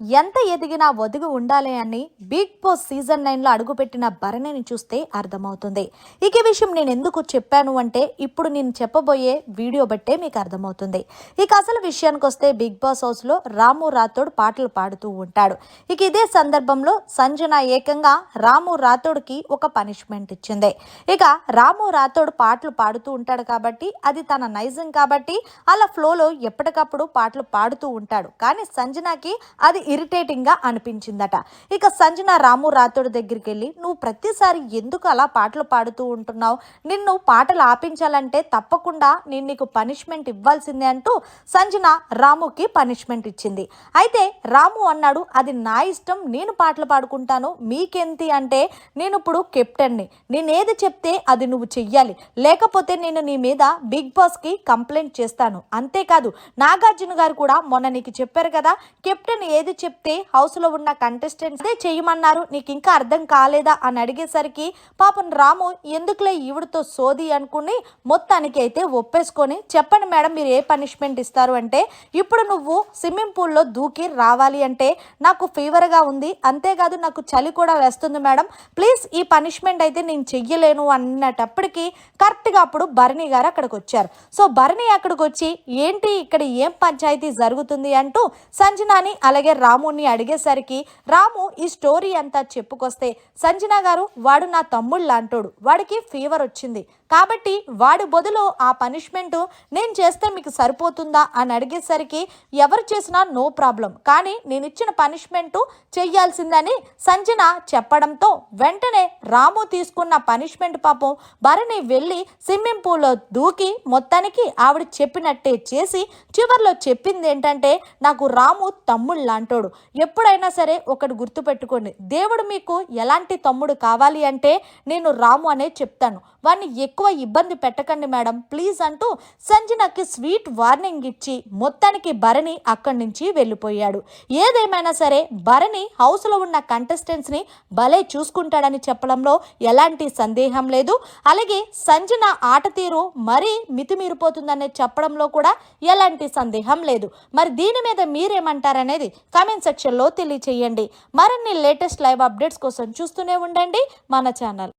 ఎంత ఎదిగినా ఒదిగి ఉండాలి అని బిగ్ బాస్ సీజన్ నైన్లో అడుగుపెట్టిన భరణిని చూస్తే అర్థమవుతుంది. ఇక విషయం నేను ఎందుకు చెప్పాను అంటే ఇప్పుడు నేను చెప్పబోయే వీడియో బట్టే మీకు అర్థమవుతుంది. ఇక అసలు విషయానికి వస్తే బిగ్ బాస్ హౌస్లో రాము రాథోడ్ పాటలు పాడుతూ ఉంటాడు. ఇక ఇదే సందర్భంలో సంజన ఏకంగా రాము రాథోడ్కి ఒక పనిష్మెంట్ ఇచ్చింది. ఇక రాము రాథోడ్ పాటలు పాడుతూ ఉంటాడు కాబట్టి అది తన నైజం కాబట్టి అలా ఫ్లోలో ఎప్పటికప్పుడు పాటలు పాడుతూ ఉంటాడు. కానీ సంజనకి అది ఇరిటేటింగ్గా అనిపించిందట. ఇక సంజన రాము రాథోడ్ దగ్గరికి వెళ్ళి నువ్వు ప్రతిసారి ఎందుకు అలా పాటలు పాడుతూ ఉంటున్నావు? నిన్ను పాటలు ఆపించాలంటే తప్పకుండా నేను నీకు పనిష్మెంట్ ఇవ్వాల్సిందే అంటూ సంజన రాముకి పనిష్మెంట్ ఇచ్చింది. అయితే రాము అన్నాడు అది నా ఇష్టం నేను పాటలు పాడుకుంటాను. మీకెంతి అంటే నేను ఇప్పుడు కెప్టెన్ని. నేనేది చెప్తే అది నువ్వు చెయ్యాలి. లేకపోతే నేను నీ మీద బిగ్ బాస్కి కంప్లైంట్ చేస్తాను. అంతేకాదు నాగార్జున గారు కూడా మొన్న నీకు చెప్పారు కదా కెప్టెన్ ఏది చెప్తే హౌస్లో ఉన్న కంటెస్టెంట్స్ అదే చేయమన్నారు. నీకు ఇంకా అర్థం కాలేదా? అని అడిగేసరికి పాపం రాము ఎందుకులే ఈవిడతో సోది అనుకుని మొత్తానికి అయితే ఒప్పేసుకొని చెప్పండి మేడం మీరు ఏ పనిష్మెంట్ ఇస్తారు అంటే ఇప్పుడు నువ్వు స్విమ్మింగ్ పూల్లో దూకి రావాలి అంటే నాకు ఫీవర్గా ఉంది అంతేకాదు నాకు చలి కూడా వేస్తుంది మేడం. ప్లీజ్ ఈ పనిష్మెంట్ అయితే నేను చెయ్యలేను అన్నటప్పటికి కరెక్ట్గా అప్పుడు భరణి గారు అక్కడికి వచ్చారు సో భరణి అక్కడికి వచ్చి ఏంటి ఇక్కడ ఏం పంచాయతీ జరుగుతుంది? అంటూ సంజనాని అలాగే రాముని అడిగేసరికి రాము ఈ స్టోరీ అంతా చెప్పుకొస్తే సంజన గారు వాడు నా తమ్ముళ్ళు అంటాడు వాడికి ఫీవర్ వచ్చింది. కాబట్టి వాడి బదులు ఆ పనిష్మెంట్ నేను చేస్తే మీకు సరిపోతుందా అని అడిగేసరికి ఎవరు చేసినా నో ప్రాబ్లం. కానీ నేను ఇచ్చిన పనిష్మెంట్ చెయ్యాల్సిందని సంజన చెప్పడంతో వెంటనే రాము తీసుకున్న పనిష్మెంట్ పాపం భరణి వెళ్ళి స్విమ్మింగ్ పూల్లో దూకి మొత్తానికి ఆవిడ చెప్పినట్టే చేసి చివర్లో చెప్పింది ఏంటంటే నాకు రాము తమ్ముడు లాంటోడు. ఎప్పుడైనా సరే ఒకటి గుర్తుపెట్టుకోండి. దేవుడు మీకు ఎలాంటి తమ్ముడు కావాలి అంటే నేను రాము అనే చెప్తాను. వాడిని ఎక్కువ ఇబ్బంది పెట్టకండి మేడం. ప్లీజ్ అంటూ సంజనకి స్వీట్ వార్నింగ్ ఇచ్చి మొత్తానికి భరణి అక్కడి నుంచి వెళ్ళిపోయాడు. ఏదేమైనా సరే భరణి హౌస్లో ఉన్న కంటెస్టెంట్స్ని భలే చూసుకుంటాడని చెప్పడంలో ఎలాంటి సందేహం లేదు. అలాగే సంజన ఆట తీరు మరీ మితిమీరిపోతుందనే చెప్పడంలో కూడా ఎలాంటి సందేహం లేదు. మరి దీని మీద మీరేమంటారనేది కామెంట్ సెక్షన్లో తెలియచేయండి. మరిన్ని లేటెస్ట్ లైవ్ అప్డేట్స్ కోసం చూస్తూనే ఉండండి మన ఛానల్